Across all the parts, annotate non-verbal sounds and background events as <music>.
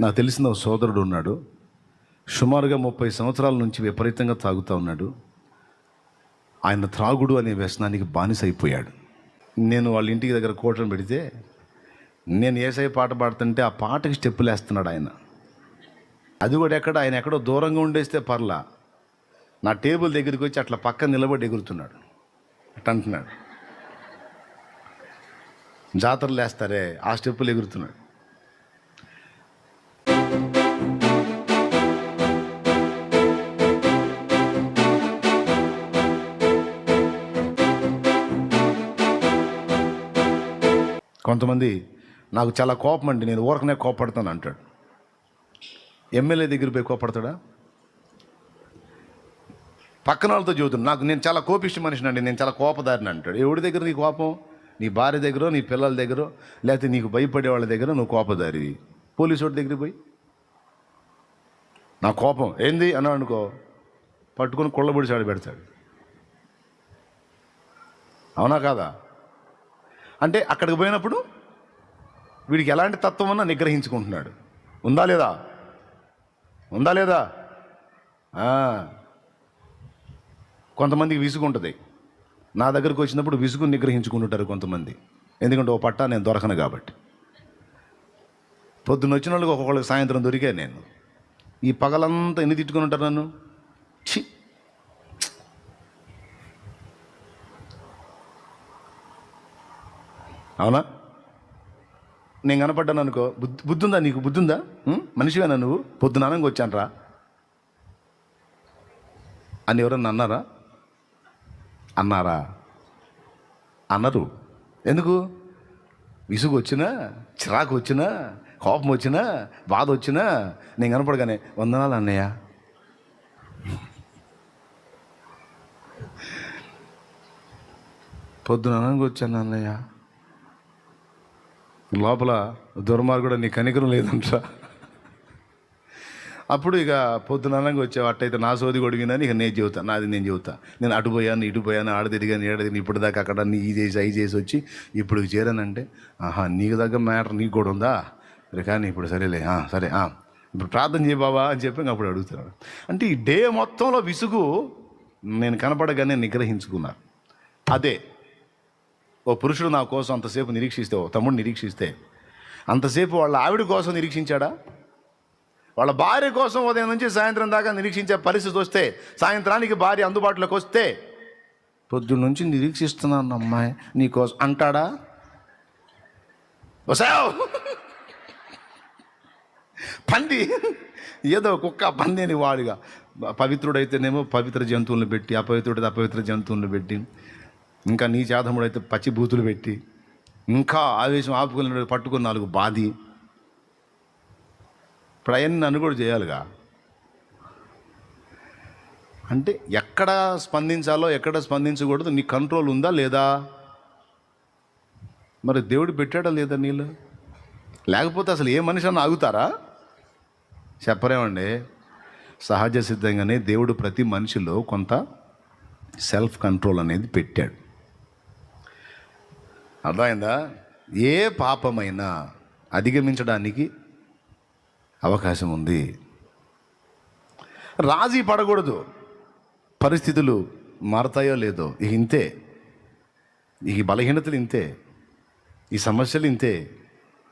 నాకు తెలిసిన ఒక సోదరుడు ఉన్నాడు. సుమారుగా ముప్పై సంవత్సరాల నుంచి విపరీతంగా తాగుతూ ఉన్నాడు. ఆయన త్రాగుడు అనే వ్యసనానికి బానిస అయిపోయాడు నేను వాళ్ళ ఇంటికి దగ్గర కోటను పెడితే నేను ఏసై పాట పాడుతుంటే ఆ పాటకి స్టెప్పులు వేస్తున్నాడు ఆయన. అది కూడా ఎక్కడ ఆయన ఎక్కడో దూరంగా ఉండేస్తే పర్లా. నా టేబుల్ దగ్గరికి వచ్చి అట్లా పక్కన నిలబడి ఎగురుతున్నాడు. అట్ట అంటున్నాడు. జాతరలు వేస్తారే ఆ స్టెప్పులు ఎగురుతున్నాడు. కొంతమంది నాకు చాలా కోపం అండి నేను ఊరకనే కోపడతాను అంటాడు. ఎమ్మెల్యే దగ్గర పోయి కోపడతాడా? పక్కన వాళ్ళతో చెబుతాను నాకు నేను చాలా కోపిష్టి మనిషిని అండి నేను చాలా కోపదారిని అంటాడు. ఎవడి దగ్గర నీ కోపం? నీ భార్య దగ్గర నీ పిల్లల దగ్గర లేకపోతే నీకు భయపడే వాళ్ళ దగ్గర నువ్వు కోపదారివి? పోలీసు వాడి దగ్గరికి పోయి. నా కోపం? ఏంది? అని అనుకో పట్టుకొని కొళ్ళబొడి చాడు పెడతాడు. అవునా కాదా? అంటే అక్కడికి పోయినప్పుడు వీడికి ఎలాంటి తత్వం అన్నా నిగ్రహించుకుంటున్నాడు. ఉందా లేదా? ఉందా లేదా? కొంతమందికి విసుగు ఉంటుంది నా దగ్గరకు వచ్చినప్పుడు విసుగు నిగ్రహించుకుంటుంటారు కొంతమంది. ఎందుకంటే ఓ పట్టా నేను దొరకను కాబట్టి. పొద్దున్న వచ్చిన వాళ్ళకి ఒక్కొక్కళ్ళకి సాయంత్రం దొరికాను నేను. ఈ పగలంతా ఎన్ని తిట్టుకుని ఉంటారు నన్ను? ఛీ! అవునా? నేను కనపడ్డాను అనుకో బుద్ధి బుద్ధి ఉందా నీకు? బుద్ధి ఉందా మనిషివేనా నువ్వు? పొద్దునానంగా వచ్చాను రా అని ఎవరన్నా అన్నారా? అన్నారా? అన్నారు ఎందుకు? విసుగు వచ్చినా చిరాకు వచ్చినా కోపం వచ్చినా బాధ వచ్చినా నేను కనపడగానే వందనాలు అన్నయ్య. పొద్దుననంగా వచ్చాను అన్నయ్య. లోపల దుర్మార్గుడు నీ కనికరం లేదంట. అప్పుడు ఇక పొద్దుననంగా వచ్చావు అట్టయితే నా సోది కొడిగిందని ఇక నేను చెబుతా నాది నేను చెబుతా. నేను అటు పోయాను ఇటు పోయాను ఆడ తిరిగాను ఏడ తిరిగి ఇప్పుడు దాకా అక్కడ నీ ఇది చేసి అవి చేసి వచ్చి ఇప్పుడు చేరానంటే ఆహా నీకు దగ్గర మ్యాటర్ నీకు కూడా ఉందా? కానీ ఇప్పుడు సరేలే సరే ఇప్పుడు ప్రార్థన చేయ బాబా అని చెప్పి అప్పుడు అడుగుతున్నాడు. అంటే ఈ డే మొత్తంలో విసుగు నేను కనపడగానే నిగ్రహించుకున్నాను అదే ఓ పురుషుడు నా కోసం అంతసేపు నిరీక్షిస్తే ఓ తమ్ముడు నిరీక్షిస్తే అంతసేపు వాళ్ళ ఆవిడ కోసం నిరీక్షించాడా? వాళ్ళ భార్య కోసం ఉదయం నుంచి సాయంత్రం దాకా నిరీక్షించే పరిస్థితి వస్తే సాయంత్రానికి భార్య అందుబాటులోకి వస్తే పొద్దున్న నుంచి నిరీక్షిస్తున్నాను అమ్మాయి నీకోసం అంటాడా? వసావ్ పంది ఏదో కుక్క పంది అని వాడుగా. పవిత్రుడైతేనేమో పవిత్ర జంతువులను పెట్టి అపవిత్రుడైతే అపవిత్ర జంతువులను పెట్టి ఇంకా నీ చేతముడైతే పచ్చి బూతులు పెట్టి ఇంకా ఆవేశం ఆపుకుని పట్టుకుని నాలుగు బాధి. ఇప్పుడు అవన్నీ నన్ను కూడా చేయాలిగా? అంటే ఎక్కడ స్పందించాలో ఎక్కడ స్పందించకూడదు నీ కంట్రోల్ ఉందా లేదా? మరి దేవుడు పెట్టాడా లేదా నీళ్ళు? లేకపోతే అసలు ఏ మనిషి అన్న ఆగుతారా? చెప్పరేమండి సహజ సిద్ధంగానే దేవుడు ప్రతి మనిషిలో కొంత సెల్ఫ్ కంట్రోల్ అనేది పెట్టాడు. అర్థమైందా? ఏ పాపమైనా అధిగమించడానికి అవకాశం ఉంది. రాజీ పడకూడదు. పరిస్థితులు మారతాయో లేదో ఇక ఇంతే. ఈ బలహీనతలు ఇంతే. ఈ సమస్యలు ఇంతే.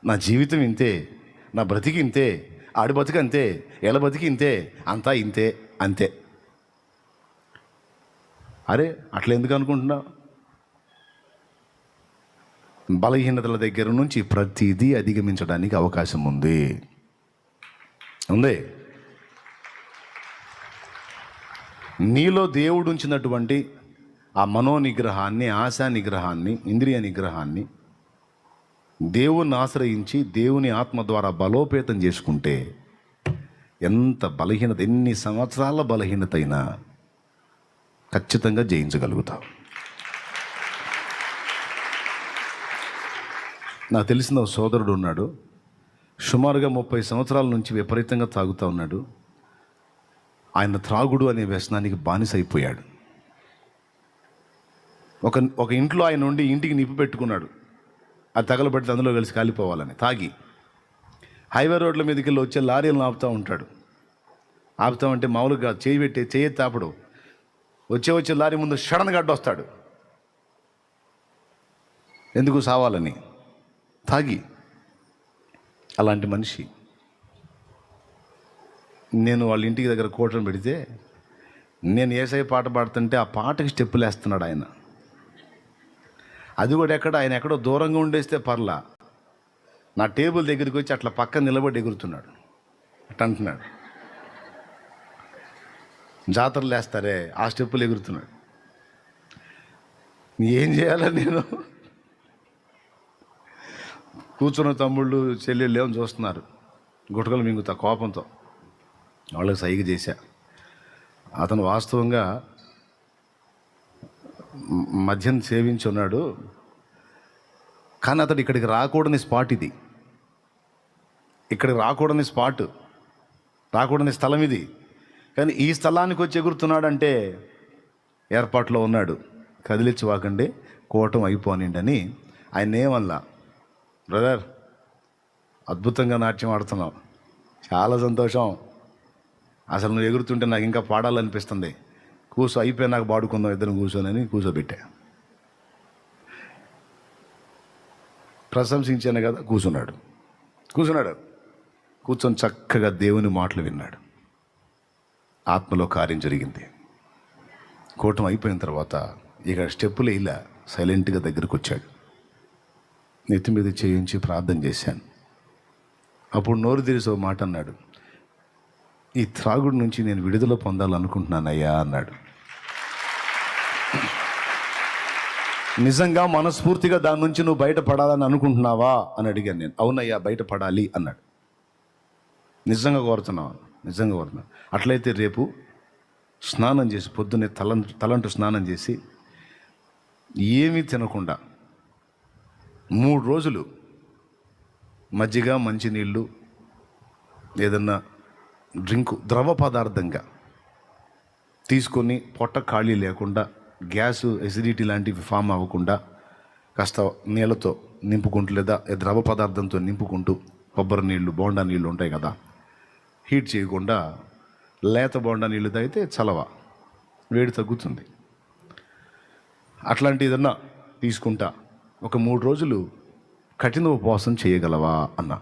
నా జీవితం ఇంతే. నా బ్రతికి ఇంతే. ఆడి బతికి అంతే. ఎల బతికి ఇంతే. అంతా ఇంతే. అంతే. అరే అట్లా ఎందుకు అనుకుంటున్నావు? బలహీనతల దగ్గర నుంచి ప్రతిదీ అధిగమించడానికి అవకాశం ఉంది. ఉంది. నీలో దేవుడు ఉంచినటువంటి ఆ మనో నిగ్రహాన్ని ఆశా నిగ్రహాన్ని ఇంద్రియ నిగ్రహాన్ని దేవుణ్ణి ఆశ్రయించి దేవుని ఆత్మ ద్వారా బలోపేతం చేసుకుంటే ఎంత బలహీనత ఎన్ని సంవత్సరాల బలహీనత అయినా ఖచ్చితంగా జయించగలుగుతావు. నాకు తెలిసిన ఒక సోదరుడు ఉన్నాడు. సుమారుగా ముప్పై సంవత్సరాల నుంచి విపరీతంగా తాగుతూ ఉన్నాడు. ఆయన త్రాగుడు అనే వ్యసనానికి బానిస అయిపోయాడు ఒక ఒక ఇంట్లో ఆయన ఉండి ఇంటికి నిప్పు పెట్టుకున్నాడు. అది తగలబెడితే అందులో కలిసి కాలిపోవాలని. తాగి. హైవే రోడ్ల మీదకి వెళ్ళి వచ్చే లారీలను ఆపుతూ ఉంటాడు. ఆపుతామంటే మామూలుగా చేయి పెట్టి చేయి తాపడు వచ్చే వచ్చే లారీ ముందు షడన్ గడ్డొస్తాడు ఎందుకు సావాలని? తాగి అలాంటి మనిషి. నేను వాళ్ళ ఇంటికి దగ్గర కోటను పెడితే నేను ఏసై పాట పాడుతుంటే ఆ పాటకి స్టెప్పులు వేస్తున్నాడు ఆయన. అది కూడా ఎక్కడ ఆయన ఎక్కడో దూరంగా ఉండేస్తే పర్లా. నా టేబుల్ దగ్గరికి వచ్చి అట్లా పక్కన నిలబడి ఎగురుతున్నాడు. అట్ట అంటున్నాడు. జాతరలు వేస్తారే ఆ స్టెప్పులు ఎగురుతున్నాడు. ఏం చేయాలని నేను? కూర్చున్న తమ్ముళ్ళు చెల్లెళ్ళు ఏమని చూస్తున్నారు. గుటకలు మింగుతా కోపంతో. వాళ్ళకి సైగ చేశా. అతను వాస్తవంగా మద్యం సేవించి ఉన్నాడు. కానీ అతడు ఇక్కడికి రాకూడని స్పాట్ ఇది. ఇక్కడికి రాకూడని స్పాట్. రాకూడని స్థలం ఇది. కానీ ఈ స్థలానికి వచ్చి ఎగురుతున్నాడంటే ఏర్పాట్లో ఉన్నాడు. కదిలిచ్చి వాకండి కూటం అయిపోనిండని ఆయన ఏమల్లా బ్రదర్ అద్భుతంగా నాట్యం ఆడుతున్నావు. చాలా సంతోషం. అసలు నువ్వు ఎగురుతుంటే నాకు ఇంకా పాడాలనిపిస్తుంది. కూర్చో అయిపోయి నాకు పాడుకుందాం ఇద్దరు కూర్చోనని కూర్చోబెట్టా. ప్రశంసించాను కదా కూర్చున్నాడు. కూర్చున్నాడు. కూర్చొని చక్కగా దేవుని మాటలు విన్నాడు. ఆత్మలో కార్యం జరిగింది. కూటం అయిపోయిన తర్వాత ఇక స్టెప్పులు ఇలా సైలెంట్గా దగ్గరకు వచ్చాడు నెత్తి మీద చేయించి ప్రార్థన చేశాను. అప్పుడు నోరు తెరిసి ఓ మాట అన్నాడు ఈ త్రాగుడు నుంచి నేను విడుదల పొందాలనుకుంటున్నానయ్యా అన్నాడు. నిజంగా మనస్ఫూర్తిగా దాని నుంచి నువ్వు బయటపడాలని అనుకుంటున్నావా? అని అడిగాను నేను. అవునయ్యా బయటపడాలి అన్నాడు. నిజంగా కోరుతున్నావా? నిజంగా కోరుతున్నా అట్లయితే రేపు స్నానం చేసి పొద్దున్నే తలం తలంటు స్నానం చేసి ఏమీ తినకుండా మూడు రోజులు మజ్జిగ మంచినీళ్ళు ఏదన్నా డ్రింకు ద్రవ పదార్థంగా తీసుకొని పొట్ట ఖాళీ లేకుండా గ్యాస్ ఎసిడిటీ లాంటివి ఫామ్ అవ్వకుండా కాస్త నీళ్ళతో నింపుకుంటూ లేదా ద్రవ పదార్థంతో నింపుకుంటూ కొబ్బరి నీళ్ళు బోండా నీళ్ళు ఉంటాయి కదా హీట్ చేయకుండా లేత బోండా నీళ్ళు తాగితే చలవ వేడి తగ్గుతుంది. అట్లాంటి ఏదన్నా తీసుకుంటా ఒక మూడు రోజులు కఠిన ఉపవాసం చేయగలవా? అన్నా.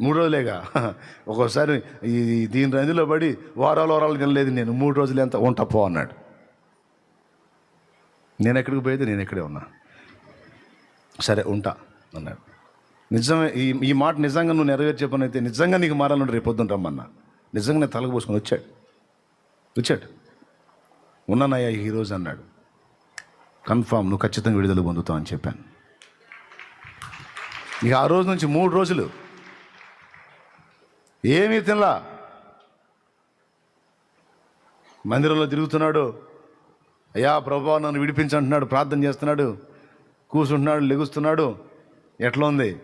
మూడు రోజులేగా. <laughs> ఒక్కోసారి ఈ దీని రంజులో పడి వారాలు వారాలు తినలేదు నేను. మూడు రోజులు ఎంత ఉంటా పో అన్నాడు. నేను ఎక్కడికి పోయేది? నేను ఎక్కడే ఉన్నా. సరే ఉంటా అన్నాడు. నిజమే ఈ ఈ మాట నిజంగా నువ్వు నెరవేర్చే పని అయితే నిజంగా నీకు మారాలంటే రేపు పొద్దున రమ్మన్నా. నిజంగా నేను తలకు పోసుకొని వచ్చాడు. వచ్చాడు. ఉన్నానయ్యా ఈరోజు అన్నాడు. కన్ఫామ్ నువ్వు ఖచ్చితంగా విడుదల పొందుతావు అని చెప్పాను. ఇక ఆ రోజు నుంచి మూడు రోజులు ఏమీ తినలా. మందిరంలో తిరుగుతున్నాడు. అయ్యా ప్రభా నన్ను విడిపించంటున్నాడు ప్రార్థన చేస్తున్నాడు కూర్చుంటున్నాడు లెగుస్తున్నాడు. ఎట్లా ఉంది?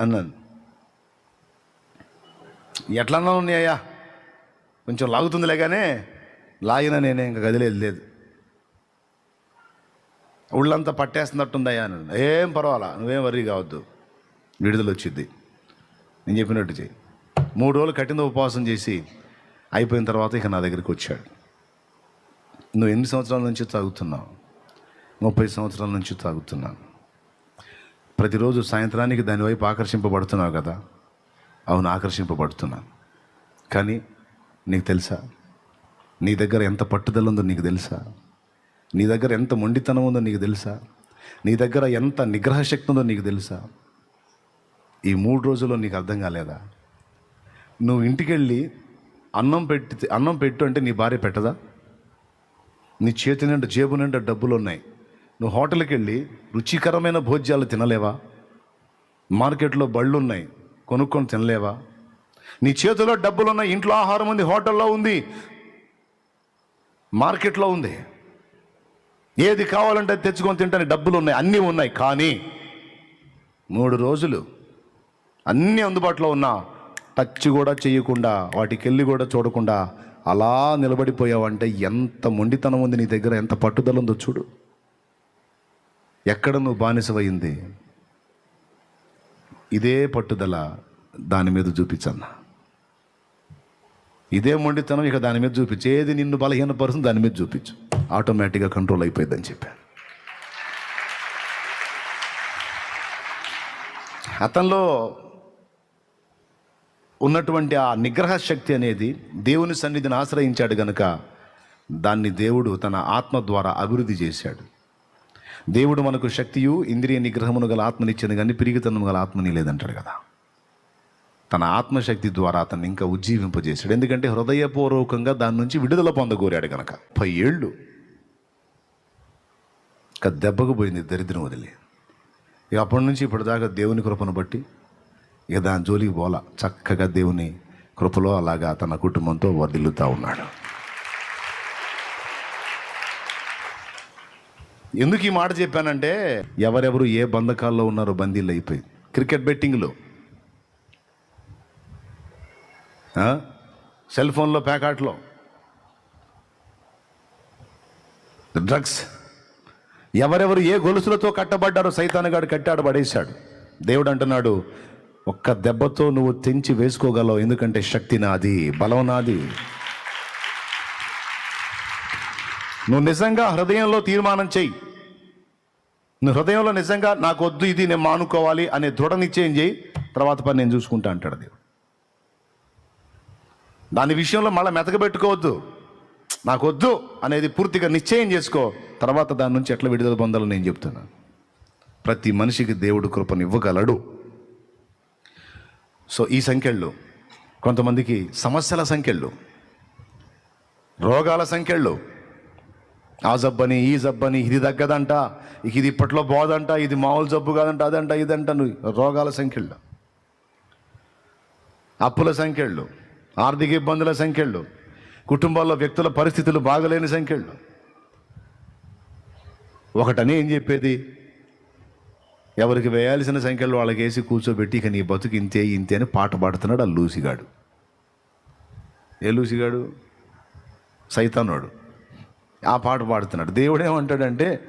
అన్నాను. ఎట్లన్నా ఉంది అయ్యా? కొంచెం లాగుతుందిలే కానీ లాగిన నేనే ఇంకా కదిలేదు లేదు. ఒళ్ళంతా పట్టేస్తున్నట్టుందయ్యా అని ఏం పర్వాలా? నువ్వేం వరీ కావద్దు. విడుదల వచ్చింది. నేను చెప్పినట్టు చెయ్యి. మూడు రోజులు కఠిన ఉపవాసం చేసి అయిపోయిన తర్వాత ఇక నా దగ్గరికి వచ్చాడు. నువ్వు ఎన్ని సంవత్సరాల నుంచి తాగుతున్నావు? ముప్పై సంవత్సరాల నుంచి తాగుతున్నాను. ప్రతిరోజు సాయంత్రానికి దాని వైపు ఆకర్షింపబడుతున్నావు కదా? అవును ఆకర్షింపబడుతున్నాను. కానీ నీకు తెలుసా? నీ దగ్గర ఎంత పట్టుదల ఉందో నీకు తెలుసా? నీ దగ్గర ఎంత మొండితనం ఉందో నీకు తెలుసా? నీ దగ్గర ఎంత నిగ్రహ శక్తి ఉందో నీకు తెలుసా? ఈ మూడు రోజుల్లో నీకు అర్థం కాలేదా? నువ్వు ఇంటికి వెళ్ళి అన్నం పెట్టి అన్నం పెట్టు అంటే నీ భార్య పెట్టదా? నీ చేతి నిండా జేబు నిండా డబ్బులు ఉన్నాయి. నువ్వు హోటల్కి వెళ్ళి రుచికరమైన భోజ్యాలు తినలేవా? మార్కెట్లో బళ్ళు ఉన్నాయి కొనుక్కొని తినలేవా? నీ చేతిలో డబ్బులు ఉన్నాయి ఇంట్లో ఆహారం ఉంది హోటల్లో ఉంది మార్కెట్లో ఉంది. ఏది కావాలంటే తెచ్చుకొని తింటాని డబ్బులు ఉన్నాయి అన్నీ ఉన్నాయి. కానీ మూడు రోజులు అన్నీ అందుబాటులో ఉన్నా టచ్ కూడా చేయకుండా వాటికి వెళ్ళి కూడా చూడకుండా అలా నిలబడిపోయావంటే ఎంత మొండితనం ఉంది నీ దగ్గర ఎంత పట్టుదల ఉందో చూడు. ఎక్కడ నువ్వు బానిసవయింది ఇదే పట్టుదల దాని మీద చూపించన్న. ఇదే మొండితనం ఇక దాని మీద చూపించు. ఏది నిన్ను బలహీనపరుస్తుంది దాని మీద చూపించు. ఆటోమేటిక్గా కంట్రోల్ అయిపోయిందని చెప్పాను అతనిలో ఉన్నటువంటి ఆ నిగ్రహ శక్తి అనేది దేవుని సన్నిధిని ఆశ్రయించాడు గనుక దాన్ని దేవుడు తన ఆత్మ ద్వారా అభివృద్ధి చేశాడు. దేవుడు మనకు శక్తియు ఇంద్రియ నిగ్రహమును గల ఆత్మనిచ్చింది కానీ పిరిగితనము గల ఆత్మని లేదంటాడు కదా. తన ఆత్మశక్తి ద్వారా అతన్ని ఇంకా ఉజ్జీవింపజేశాడు. ఎందుకంటే హృదయపూర్వకంగా దాని నుంచి విడుదల పొందగోరాడు గనక. ముప్పై ఏళ్ళు దెబ్బకు పోయింది దరిద్రం వదిలి. ఇక అప్పటి నుంచి ఇప్పటిదాకా దేవుని కృపను బట్టి ఇక దాని జోలికి పోలా చక్కగా దేవుని కృపలో అలాగా తన కుటుంబంతో వర్దిల్లుతూ ఉన్నాడు. ఎందుకు ఈ మాట చెప్పానంటే ఎవరెవరు ఏ బంధకాల్లో ఉన్నారో బందీలు అయిపోయి క్రికెట్ బెట్టింగ్లో. సెల్ ఫోన్లో ప్యాకాట్లో డ్రగ్స్. ఎవరెవరు ఏ గొలుసులతో కట్టబడ్డారో సైతానుగాడు కట్టాడు పడేశాడు. దేవుడు అంటున్నాడు ఒక్క దెబ్బతో నువ్వు తెంచి వేసుకోగలవు ఎందుకంటే శక్తి నాది బలం నాది. నువ్వు నిజంగా హృదయంలో తీర్మానం చెయ్యి నువ్వు హృదయంలో నిజంగా నాకు వద్దు ఇది నేను మానుకోవాలి అనే దృఢ నిశ్చయం చేయి. తర్వాత పని నేను చూసుకుంటా అంటాడు దేవుడు. దాని విషయంలో మళ్ళీ మెతకబెట్టుకోవద్దు. నాకు వద్దు అనేది పూర్తిగా నిశ్చయం చేసుకో. తర్వాత దాని నుంచి ఎట్లా విడుదల పొందాలో నేను చెప్తున్నాను ప్రతి మనిషికి దేవుడు కృపను ఇవ్వగలడు సో ఈ సంఖ్యలు కొంతమందికి సమస్యల సంఖ్యలు రోగాల సంఖ్యలు ఆ జబ్బని ఈ జబ్బని ఇది తగ్గదంట ఇక ఇది ఇప్పట్లో బోదంట ఇది మామూలు జబ్బు కాదంట అదంట ఇదంట నువ్వు రోగాల సంఖ్యళ్ళు అప్పుల సంఖ్యళ్ళు ఆర్థిక ఇబ్బందుల సంఖ్యళ్ళు కుటుంబాల్లో వ్యక్తుల పరిస్థితులు బాగలేని సంఖ్యళ్ళు ఒకటని ఏం చెప్పేది? ఎవరికి వేయాల్సిన సంఖ్యలో వాళ్ళకి వేసి కూర్చోబెట్టి ఇక నీ బతుకు ఇంతే ఇంతే అని పాట పాడుతున్నాడు ఆ లూసిగాడు. ఏ లూసిగాడు? సైతానోడు. ఆ పాట పాడుతున్నాడు. దేవుడు ఏమంటాడంటే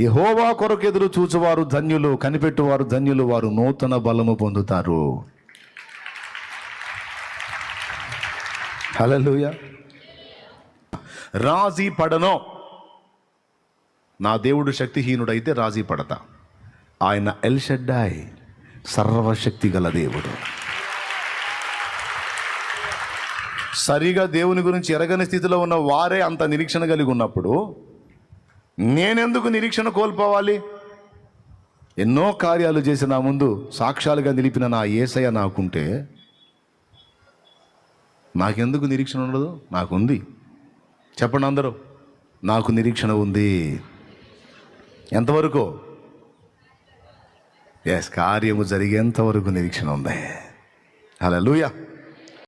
ఈ కొరకు ఎదురు చూచువారు ధన్యులు కనిపెట్టువారు ధన్యులు వారు నూతన బలము పొందుతారు. హల్లెలూయా. రాజీ పడనో. నా దేవుడు శక్తిహీనుడైతే రాజీ పడతా. ఆయన ఎల్షడ్డాయ్ సర్వశక్తి గల దేవుడు. సరిగా దేవుని గురించి ఎరగని స్థితిలో ఉన్న వారే అంత నిరీక్షణ కలిగి ఉన్నప్పుడు నేనెందుకు నిరీక్షణ కోల్పోవాలి? ఎన్నో కార్యాలు చేసి నా ముందు సాక్ష్యాలుగా నిలిపిన నా ఏసయ నాకుంటే నాకెందుకు నిరీక్షణ ఉండదు? నాకుంది. చెప్పండి అందరూ. నాకు నిరీక్షణ ఉంది. ఎంతవరకు? ఎస్ కార్యము జరిగేంత వరకు నిరీక్షణ ఉంది. అలా లూయా